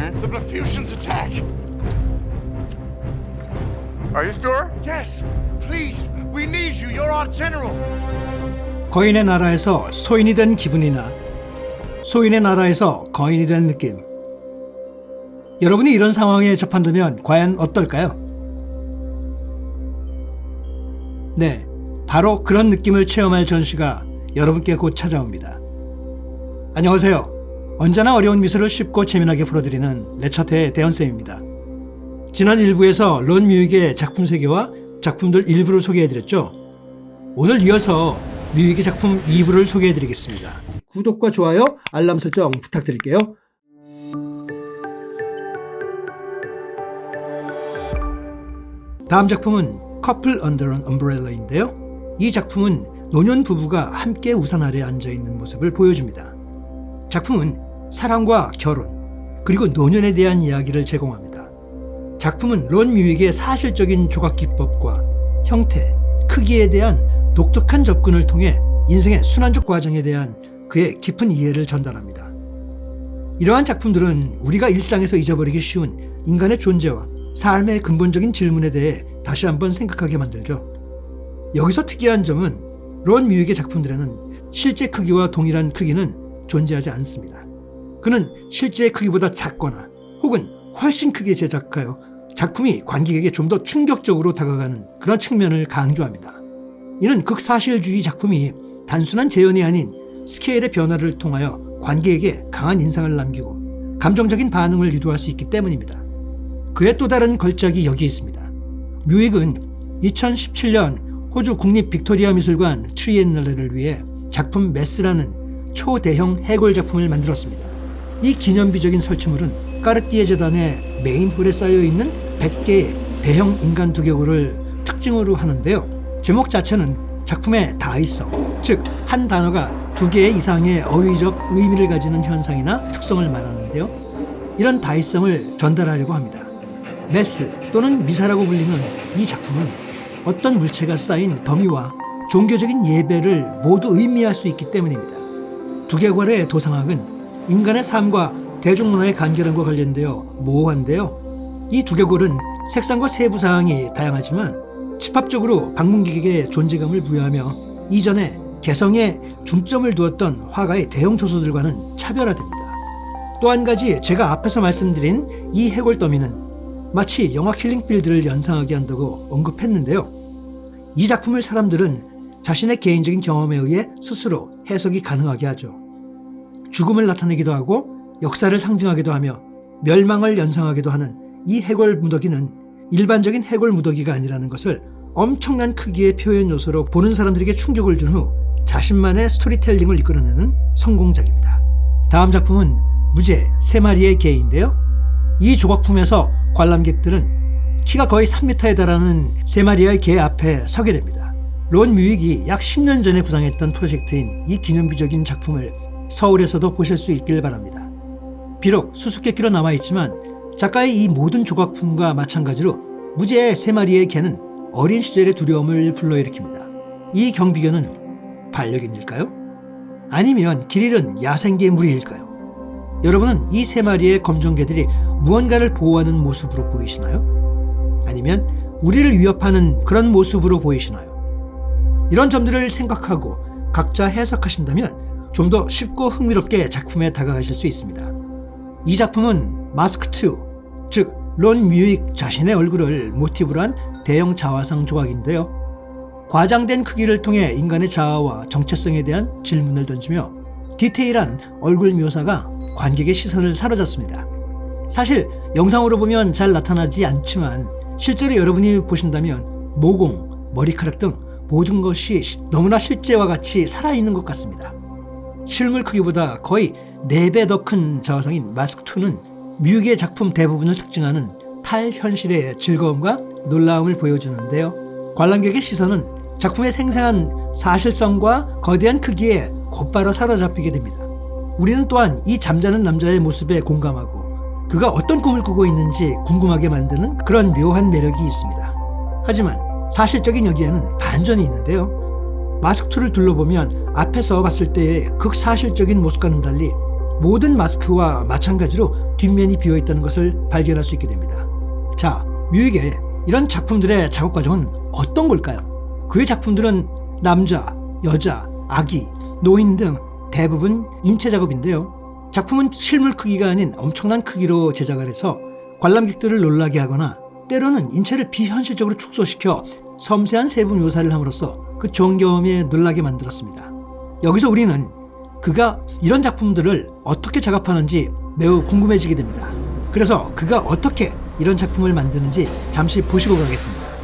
The Blefuscians attack! Are you sure? Yes! Please! We need you! You're our general! 거인의 나라에서 소인이 된 기분이나 소인의 나라에서 거인이 된 느낌. 여러분이 이런 상황에 접한다면 과연 어떨까요? 네, 바로 그런 느낌을 체험할 전시가 여러분께 곧 찾아옵니다. 안녕하세요. 언제나 어려운 미술을 쉽고 재미나게 풀어드리는 레처테의 대현쌤입니다. 지난 1부에서 론 뮤익의 작품 세계와 작품들 일부를 소개해드렸죠. 오늘 이어서 뮤익의 작품 2부를 소개해드리겠습니다. 구독과 좋아요, 알람 설정 부탁드릴게요. 다음 작품은 커플 언더 런 엄브렐라인데요. 이 작품은 노년 부부가 함께 우산 아래 앉아 있는 모습을 보여줍니다. 작품은 사랑과 결혼, 그리고 노년에 대한 이야기를 제공합니다. 작품은 론 뮤익의 사실적인 조각 기법과 형태, 크기에 대한 독특한 접근을 통해 인생의 순환적 과정에 대한 그의 깊은 이해를 전달합니다. 이러한 작품들은 우리가 일상에서 잊어버리기 쉬운 인간의 존재와 삶의 근본적인 질문에 대해 다시 한번 생각하게 만들죠. 여기서 특이한 점은 론 뮤익의 작품들에는 실제 크기와 동일한 크기는 존재하지 않습니다. 그는 실제 크기보다 작거나 혹은 훨씬 크게 제작하여 작품이 관객에게 좀 더 충격적으로 다가가는 그런 측면을 강조합니다. 이는 극사실주의 작품이 단순한 재현이 아닌 스케일의 변화를 통하여 관객에게 강한 인상을 남기고 감정적인 반응을 유도할 수 있기 때문입니다. 그의 또 다른 걸작이 여기 있습니다. 뮤익은 2017년 호주 국립 빅토리아 미술관 트리엔널레를 위해 작품 메스라는 초대형 해골 작품을 만들었습니다. 이 기념비적인 설치물은 까르띠에 재단의 메인홀에 쌓여 있는 100개의 대형 인간 두개골을 특징으로 하는데요. 제목 자체는 작품의 다이성, 즉한 단어가 두 개 이상의 어휘적 의미를 가지는 현상이나 특성을 말하는데요. 이런 다이성을 전달하려고 합니다. 메스 또는 미사라고 불리는 이 작품은 어떤 물체가 쌓인 더미와 종교적인 예배를 모두 의미할 수 있기 때문입니다. 두개골의 도상학은 인간의 삶과 대중문화의 간결함과 관련되어 모호한데요. 이 두개골은 색상과 세부 사항이 다양하지만 집합적으로 방문객에게 존재감을 부여하며 이전에 개성에 중점을 두었던 화가의 대형 조소들과는 차별화됩니다. 또 한 가지 제가 앞에서 말씀드린 이 해골 더미는 마치 영화 킬링필드를 연상하게 한다고 언급했는데요. 이 작품을 사람들은 자신의 개인적인 경험에 의해 스스로 해석이 가능하게 하죠. 죽음을 나타내기도 하고 역사를 상징하기도 하며 멸망을 연상하기도 하는 이 해골 무더기는 일반적인 해골 무더기가 아니라는 것을 엄청난 크기의 표현 요소로 보는 사람들에게 충격을 준 후 자신만의 스토리텔링을 이끌어내는 성공작입니다. 다음 작품은 무제 세 마리의 개인데요. 이 조각품에서 관람객들은 키가 거의 3m에 달하는 세 마리의 개 앞에 서게 됩니다. 론 뮤익이 약 10년 전에 구상했던 프로젝트인 이 기념비적인 작품을 서울에서도 보실 수 있길 바랍니다. 비록 수수께끼로 남아있지만 작가의 이 모든 조각품과 마찬가지로 무제의 세 마리의 개는 어린 시절의 두려움을 불러일으킵니다. 이 경비견은 반려견일까요? 아니면 길 잃은 야생개 무리일까요? 여러분은 이 세 마리의 검정개들이 무언가를 보호하는 모습으로 보이시나요? 아니면 우리를 위협하는 그런 모습으로 보이시나요? 이런 점들을 생각하고 각자 해석하신다면 좀 더 쉽고 흥미롭게 작품에 다가가실 수 있습니다. 이 작품은 마스크2, 즉, 론 뮤익 자신의 얼굴을 모티브로 한 대형 자화상 조각인데요. 과장된 크기를 통해 인간의 자아와 정체성에 대한 질문을 던지며 디테일한 얼굴 묘사가 관객의 시선을 사로잡습니다. 사실 영상으로 보면 잘 나타나지 않지만 실제로 여러분이 보신다면 모공, 머리카락 등 모든 것이 너무나 실제와 같이 살아있는 것 같습니다. 실물 크기보다 거의 4배 더 큰 자화상인 마스크2는 뮤의 작품 대부분을 특징하는 탈현실의 즐거움과 놀라움을 보여주는데요. 관람객의 시선은 작품의 생생한 사실성과 거대한 크기에 곧바로 사로잡히게 됩니다. 우리는 또한 이 잠자는 남자의 모습에 공감하고 그가 어떤 꿈을 꾸고 있는지 궁금하게 만드는 그런 묘한 매력이 있습니다. 하지만 사실적인 여기에는 반전이 있는데요. 마스크2를 둘러보면 앞에서 봤을 때의 극사실적인 모습과는 달리 모든 마스크와 마찬가지로 뒷면이 비어 있다는 것을 발견할 수 있게 됩니다. 자, 뮤익의 이런 작품들의 작업 과정은 어떤 걸까요? 그의 작품들은 남자, 여자, 아기, 노인 등 대부분 인체 작업인데요. 작품은 실물 크기가 아닌 엄청난 크기로 제작을 해서 관람객들을 놀라게 하거나 때로는 인체를 비현실적으로 축소시켜 섬세한 세부 묘사를 함으로써 그 정경험에 놀라게 만들었습니다. 여기서 우리는 그가 이런 작품들을 어떻게 작업하는지 매우 궁금해지게 됩니다. 그래서 그가 어떻게 이런 작품을 만드는지 잠시 보시고 가겠습니다.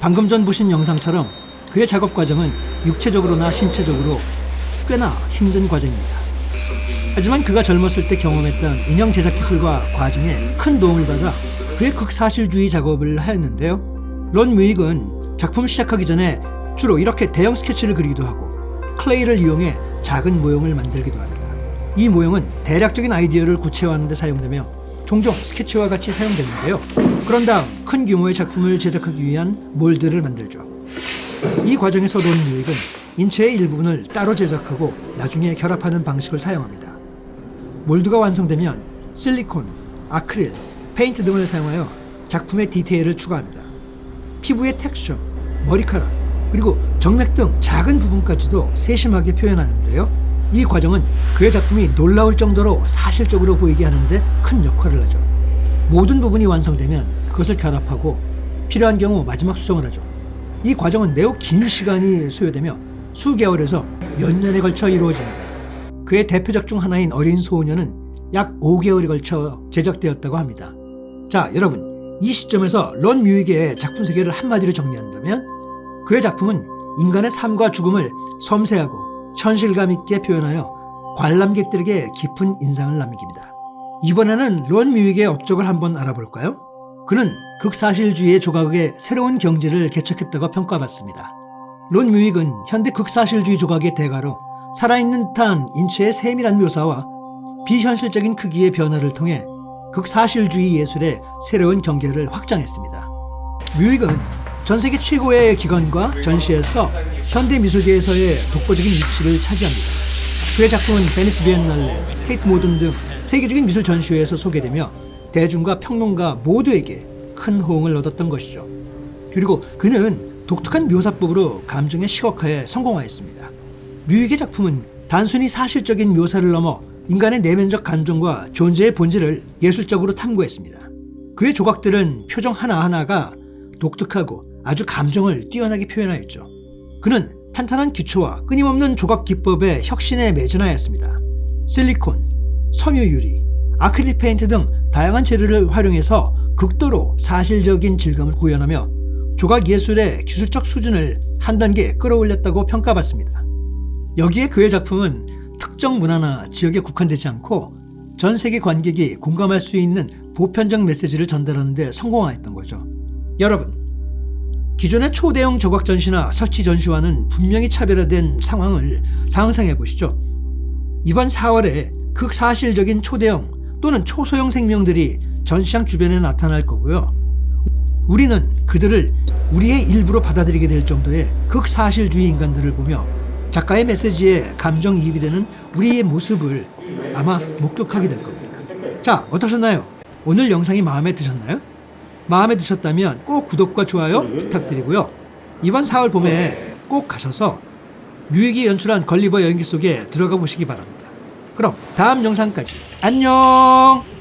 방금 전 보신 영상처럼 그의 작업 과정은 육체적으로나 신체적으로 꽤나 힘든 과정입니다. 하지만 그가 젊었을 때 경험했던 인형 제작 기술과 과정에 큰 도움을 받아 그의 극사실주의 작업을 하였는데요. 론 뮤익은 작품을 시작하기 전에 주로 이렇게 대형 스케치를 그리기도 하고 클레이를 이용해 작은 모형을 만들기도 합니다. 이 모형은 대략적인 아이디어를 구체화하는 데 사용되며 종종 스케치와 같이 사용되는데요. 그런 다음 큰 규모의 작품을 제작하기 위한 몰드를 만들죠. 이 과정에서 론 뮤익은 인체의 일부분을 따로 제작하고 나중에 결합하는 방식을 사용합니다. 몰드가 완성되면 실리콘, 아크릴, 페인트 등을 사용하여 작품의 디테일을 추가합니다. 피부의 텍스처, 머리카락, 그리고 정맥 등 작은 부분까지도 세심하게 표현하는데요. 이 과정은 그의 작품이 놀라울 정도로 사실적으로 보이게 하는데 큰 역할을 하죠. 모든 부분이 완성되면 그것을 결합하고 필요한 경우 마지막 수정을 하죠. 이 과정은 매우 긴 시간이 소요되며 수개월에서 몇 년에 걸쳐 이루어집니다. 그의 대표작 중 하나인 어린 소녀는 약 5개월에 걸쳐 제작되었다고 합니다. 자, 여러분. 이 시점에서 런 뮤익의 작품 세계를 한마디로 정리한다면 그의 작품은 인간의 삶과 죽음을 섬세하고 현실감 있게 표현하여 관람객들에게 깊은 인상을 남깁니다. 이번에는 론 뮤익의 업적을 한번 알아볼까요? 그는 극사실주의의 조각의 새로운 경지를 개척했다고 평가받습니다. 론 뮤익은 현대 극사실주의 조각의 대가로 살아있는 듯한 인체의 세밀한 묘사와 비현실적인 크기의 변화를 통해 극사실주의 예술의 새로운 경계를 확장했습니다. 뮤익은 전 세계 최고의 기관과 전시에서 현대 미술계에서의 독보적인 위치를 차지합니다. 그의 작품은 베니스 비엔날레, 테이트 모든 등 세계적인 미술 전시회에서 소개되며 대중과 평론가 모두에게 큰 호응을 얻었던 것이죠. 그리고 그는 독특한 묘사법으로 감정의 시각화에 성공하였습니다. 뮤익의 작품은 단순히 사실적인 묘사를 넘어 인간의 내면적 감정과 존재의 본질을 예술적으로 탐구했습니다. 그의 조각들은 표정 하나하나가 독특하고 아주 감정을 뛰어나게 표현하였죠. 그는 탄탄한 기초와 끊임없는 조각 기법의 혁신에 매진하였습니다. 실리콘, 섬유 유리, 아크릴 페인트 등 다양한 재료를 활용해서 극도로 사실적인 질감을 구현하며 조각 예술의 기술적 수준을 한 단계 끌어올렸다고 평가받습니다. 여기에 그의 작품은 특정 문화나 지역에 국한되지 않고 전 세계 관객이 공감할 수 있는 보편적 메시지를 전달하는 데 성공하였던 거죠. 여러분, 기존의 초대형 조각 전시나 설치 전시와는 분명히 차별화된 상황을 상상해 보시죠. 이번 4월에 극사실적인 초대형 또는 초소형 생명들이 전시장 주변에 나타날 거고요. 우리는 그들을 우리의 일부로 받아들이게 될 정도의 극사실주의 인간들을 보며 작가의 메시지에 감정이입이 되는 우리의 모습을 아마 목격하게 될 겁니다. 자, 어떠셨나요? 오늘 영상이 마음에 드셨나요? 마음에 드셨다면 꼭 구독과 좋아요 부탁드리고요. 이번 4월 봄에 꼭 가셔서 뮤익이 연출한 걸리버 연기 속에 들어가 보시기 바랍니다. 그럼 다음 영상까지 안녕!